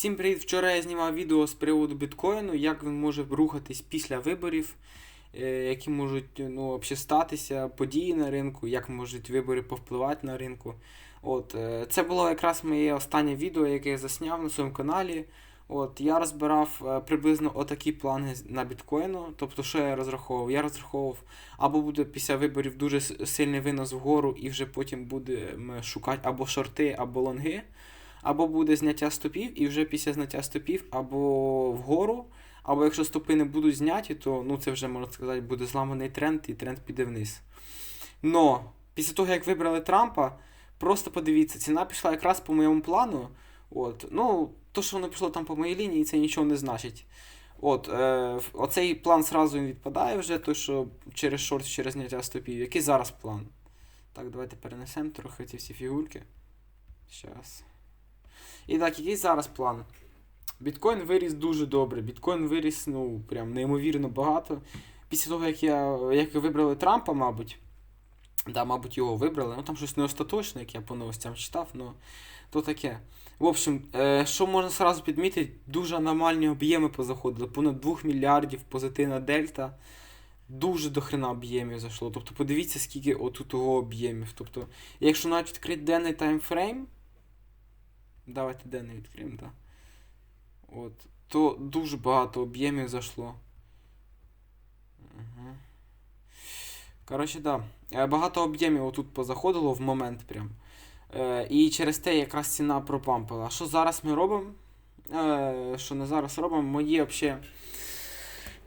Всім привіт! Вчора я знімав відео з приводу біткоїну, як він може рухатись після виборів, е, які можуть ну, статися, події на ринку, як можуть вибори повпливати на ринку. От, е, Це було якраз моє останнє відео, яке я засняв на своєму каналі. От, Я розбирав е, приблизно отакі плани на біткоїну. Тобто, що я розраховував? Я розраховував, або буде після виборів дуже сильний винос вгору, і вже потім будемо шукати або шорти, або лонги. Або буде зняття стопів, і вже після зняття стопів або вгору, або якщо стопи не будуть зняті, то ну, це вже можна сказати буде зламаний тренд, і тренд піде вниз. Но після того, як вибрали Трампа, просто подивіться, ціна пішла якраз по моєму плану. От, ну, то, що воно пішло там по моїй лінії, це нічого не значить. От, е, оцей план зразу він відпадає вже, то що через шорт, через зняття стопів. Який зараз план? Так, давайте перенесемо трохи ці всі фігурки. Щас. І так, який зараз план? Біткоін виріс дуже добре. Біткоін виріс, ну, прям неймовірно багато. Після того, як я як вибрали Трампа, мабуть. Да, мабуть, його вибрали. Ну там щось не остаточне, як я по новостям читав, ну то таке. В общем, е, що можна сразу підмітити, дуже аномальні об'єми позаходили. Понад 2 мільярдів позитивна дельта. Дуже до хрена об'ємів зайшло. Тобто подивіться, скільки отут того об'ємів. Тобто, якщо навіть відкрити денний таймфрейм, Давайте денний відкриємо, так. От. То дуже багато об'ємів зайшло. Угу. Коротше, да. Е, Багато об'ємів отут позаходило в момент прям. Е, і через те якраз ціна пропампила. Що зараз ми робимо? Е, що не зараз робимо? Мої взагалі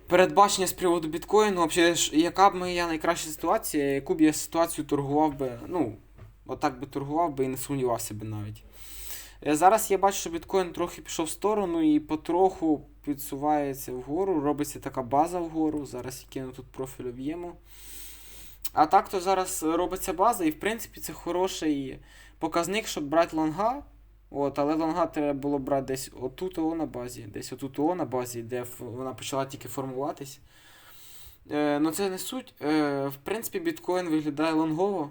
передбачення з приводу біткоїну. Взагалі, яка б моя найкраща ситуація, яку б я ситуацію торгував би, ну, отак би торгував би і не сумнівався би навіть. Е, Зараз я бачу, що біткоін трохи пішов в сторону і потроху підсувається вгору, робиться така база вгору. Зараз я кину тут профіль об'єму. А так то зараз робиться база, і в принципі це хороший показник, щоб брати лонга. От, але лонга треба було брати десь отут о на базі, десь отут о на базі, де вона почала тільки формуватись. Е, ну це не суть. Е, в принципі, біткоін виглядає лонгово.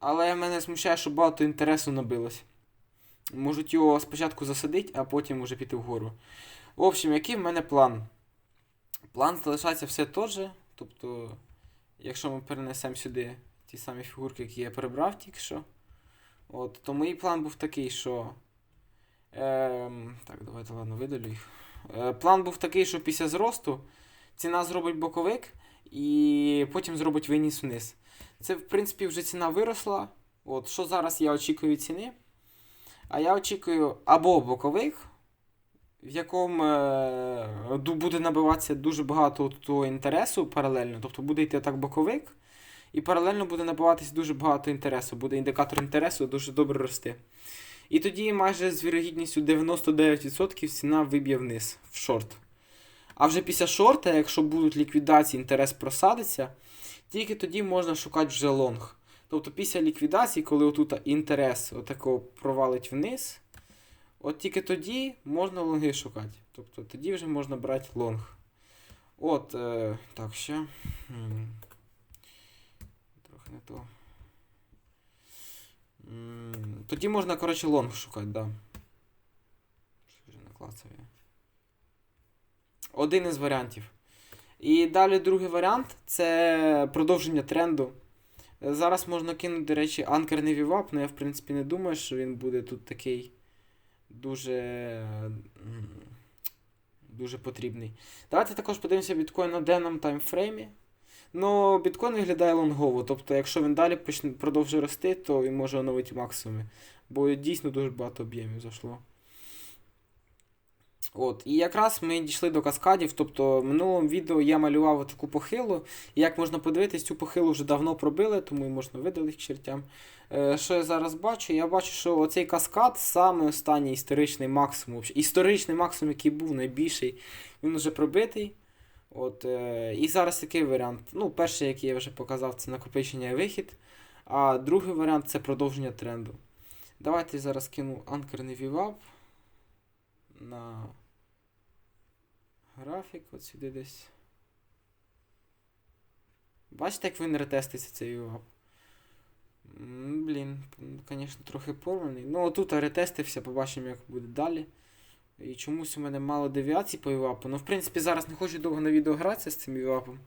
Але мене смущає, що багато інтересу набилось. Можуть його спочатку засадити, а потім уже піти вгору. В общем, який в мене план? План залишається все той же. Тобто, якщо ми перенесемо сюди ті самі фігурки, які я перебрав тільки що. От, то мій план був такий, що. Ем, так, давайте ладно, видалю їх. Е, план був такий, що після зросту ціна зробить боковик і потім зробить виніс вниз. Це, в принципі, вже ціна виросла. От, що зараз я очікую ціни? А я очікую або боковик, в якому е, буде набиватися дуже багато того інтересу паралельно. Тобто буде йти так боковик, і паралельно буде набиватися дуже багато інтересу. Буде індикатор інтересу дуже добре рости. І тоді майже з вірогідністю 99% ціна виб'є вниз в шорт. А вже після шорта, якщо будуть ліквідації, інтерес просадиться, тільки тоді можна шукати вже лонг. Тобто після ліквідації, коли отут інтерес отако провалить вниз, от тільки тоді можна лонги шукати. Тобто тоді вже можна брати лонг. От, е, так, ще. Трохи не то. Тоді можна, коротше, лонг шукати, да. Що вже наклацав я. Один із варіантів. І далі другий варіант це продовження тренду. Зараз можна кинути, до речі, анкерний вівап, але я в принципі не думаю, що він буде тут такий дуже. Дуже потрібний. Давайте також подивимося біткоін на денному таймфреймі. Ну, біткоін виглядає лонгово, тобто, якщо він далі почне продовжує рости, то він може оновити максимуми. Бо дійсно дуже багато об'ємів зайшло. От, і якраз ми дійшли до каскадів. Тобто в минулому відео я малював таку похилу. І як можна подивитись, цю похилу вже давно пробили, тому і можна видалити чертям. Е, що я зараз бачу? Я бачу, що оцей каскад саме останній історичний максимум. Історичний максимум, який був найбільший, він вже пробитий. От, е, і зараз який варіант? Ну, перший, який я вже показав, це накопичення і вихід. А другий варіант це продовження тренду. Давайте зараз кину анкерний вівап на графік от сюди десь. Бачите, як він ретеститься цей вівап? Блін, звісно, трохи порваний. Ну, тут ретестився, побачимо, як буде далі. І чомусь у мене мало девіацій по вівапу. Ну, в принципі, зараз не хочу довго на відео гратися з цим вівапом.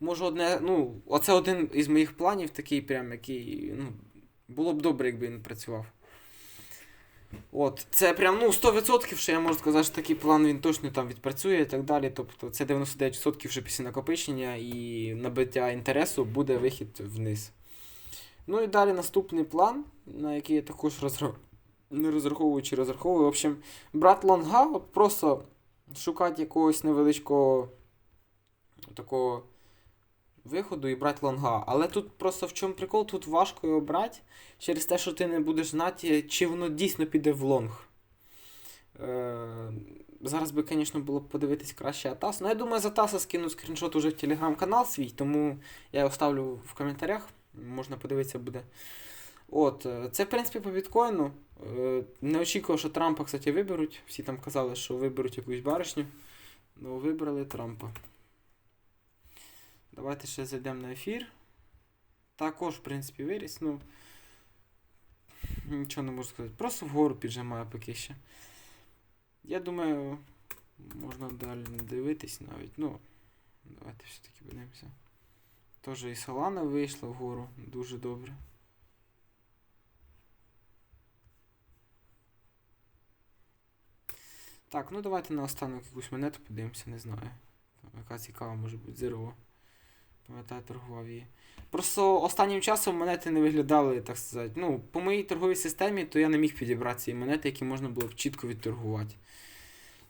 Можу одне, ну, оце один із моїх планів, такий прям, який, ну, було б добре, якби він працював. От, це прям, ну, 100%, що я можу сказати, що такий план він точно там відпрацює і так далі. Тобто це 99% вже після накопичення і набиття інтересу буде вихід вниз. Ну і далі наступний план, на який я також розрах... не розраховую чи розраховую. В общем, брати лонга, просто шукати якогось невеличкого такого виходу і брати лонга. Але тут просто в чому прикол, тут важко його брати через те, що ти не будеш знати, чи воно дійсно піде в лонг. Е, зараз би, звісно, було б подивитись краще Атас. Ну, я думаю, з Атаса скину скріншот уже в телеграм-канал свій, тому я його ставлю в коментарях. Можна подивитися буде. От, е, це, в принципі, по біткоїну. Е, Не очікував, що Трампа, кстати, виберуть. Всі там казали, що виберуть якусь баришню. Ну, вибрали Трампа. Давайте ще зайдемо на ефір. Також, в принципі, виріс. Ну, нічого не можу сказати. Просто вгору піджимаю поки ще. Я думаю, можна далі не дивитись навіть. Ну, давайте все-таки подивимося. Теж і Солана вийшла вгору дуже добре. Так, ну давайте на останок якусь монету подивимося, не знаю. Яка цікава може бути зерво. Пам'ятаю, торгував її. Просто останнім часом монети не виглядали, так сказати. Ну, по моїй торговій системі, то я не міг підібрати ці монети, які можна було б чітко відторгувати.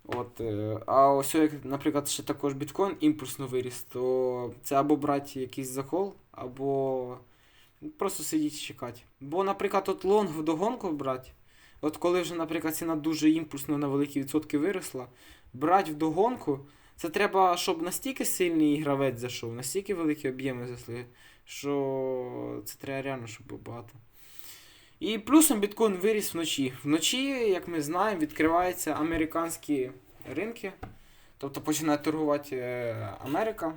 От, е, а ось, як, наприклад, ще також біткоін імпульсно виріс, то це або брати якийсь закол, або просто сидіти і чекати. Бо, наприклад, от лонг в догонку брати, от коли вже, наприклад, ціна дуже імпульсно на великі відсотки виросла, брати в догонку, це треба, щоб настільки сильний гравець зайшов, настільки великі об'єми зайшли, що це треба реально, щоб було багато. І плюсом біткоін виріс вночі. Вночі, як ми знаємо, відкриваються американські ринки. Тобто починає торгувати е, Америка.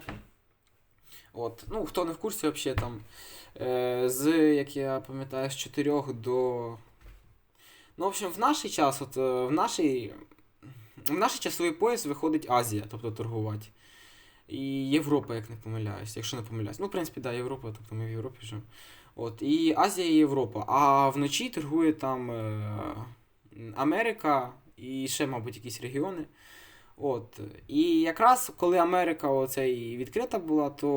От. Ну, хто не в курсі, взагалі там. Е, з, як я пам'ятаю, з 4 до. Ну, в общем, в наш час, от, е, в нашій. В наш часовий пояс виходить Азія, тобто торгувати. І Європа, як не помиляюсь, якщо не помиляюсь. Ну, в принципі, да, Європа, тобто ми в Європі живемо. От, і Азія і Європа. А вночі торгує там е, Америка і ще, мабуть, якісь регіони. От. І якраз коли Америка оцей відкрита була, то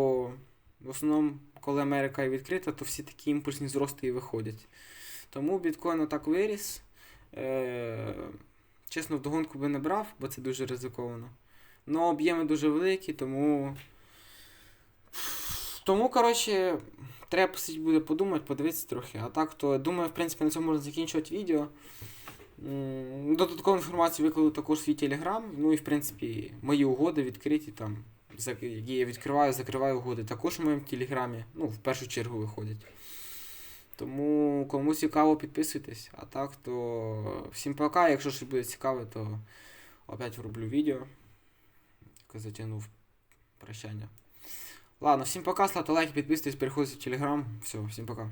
в основному, коли Америка і відкрита, то всі такі імпульсні зрости і виходять. Тому біткоін отак виріс. Е, чесно, вдогонку би не брав, бо це дуже ризиковано. Ну, об'єми дуже великі, тому. Тому, коротше, треба посидіти буде подумати, подивитися трохи. А так, то думаю, в принципі, на цьому можна закінчувати відео. Додаткову інформацію викладу також в свій телеграм. Ну і в принципі мої угоди відкриті там, які я відкриваю, закриваю угоди. Також у моєму телеграмі, ну, в першу чергу виходять. Тому кому цікаво, підписуйтесь. А так, то всім пока. Якщо щось буде цікаве, то опять вроблю відео. Затягнув прощання. Ладно, всім пока, ставте лайки, підписуйтесь, переходьте в телеграм. Все, всім пока.